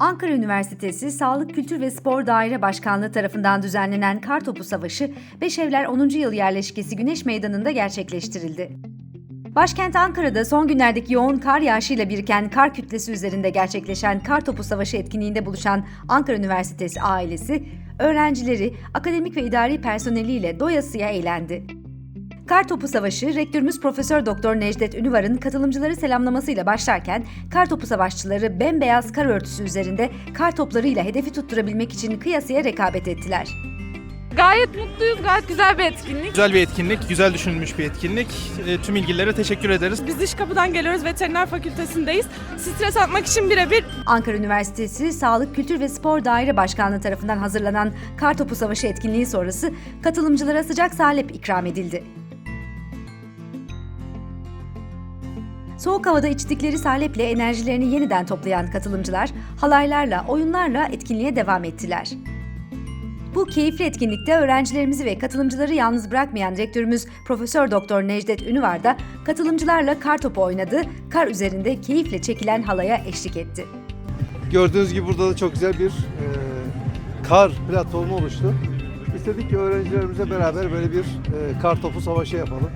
Ankara Üniversitesi Sağlık Kültür ve Spor Daire Başkanlığı tarafından düzenlenen Kartopu Savaşı, Beşevler 10. Yıl Yerleşkesi Güneş Meydanı'nda gerçekleştirildi. Başkent Ankara'da son günlerdeki yoğun kar yağışıyla biriken kar kütlesi üzerinde gerçekleşen Kartopu Savaşı etkinliğinde buluşan Ankara Üniversitesi ailesi, öğrencileri, akademik ve idari personeliyle doyasıya eğlendi. Kartopu Savaşı, Rektörümüz Profesör Doktor Necdet Ünüvar'ın katılımcıları selamlamasıyla başlarken, Kartopu Savaşçıları bembeyaz kar örtüsü üzerinde kar toplarıyla hedefi tutturabilmek için kıyasıya rekabet ettiler. Gayet mutluyuz, gayet güzel bir etkinlik. Güzel bir etkinlik, güzel düşünülmüş bir etkinlik. E, tüm ilgililere teşekkür ederiz. Biz dış kapıdan geliyoruz, veteriner fakültesindeyiz. Stres atmak için birebir Ankara Üniversitesi Sağlık Kültür ve Spor Daire Başkanlığı tarafından hazırlanan Kartopu Savaşı etkinliği sonrası katılımcılara sıcak salep ikram edildi. Soğuk havada içtikleri saleple enerjilerini yeniden toplayan katılımcılar halaylarla, oyunlarla etkinliğe devam ettiler. Bu keyifli etkinlikte öğrencilerimizi ve katılımcıları yalnız bırakmayan rektörümüz Profesör Doktor Necdet Ünüvar da katılımcılarla kar topu oynadı, kar üzerinde keyifle çekilen halaya eşlik etti. Gördüğünüz gibi burada da çok güzel bir e, kar platformu oluştu. İstedik ki öğrencilerimize beraber böyle bir e, kar topu savaşı yapalım.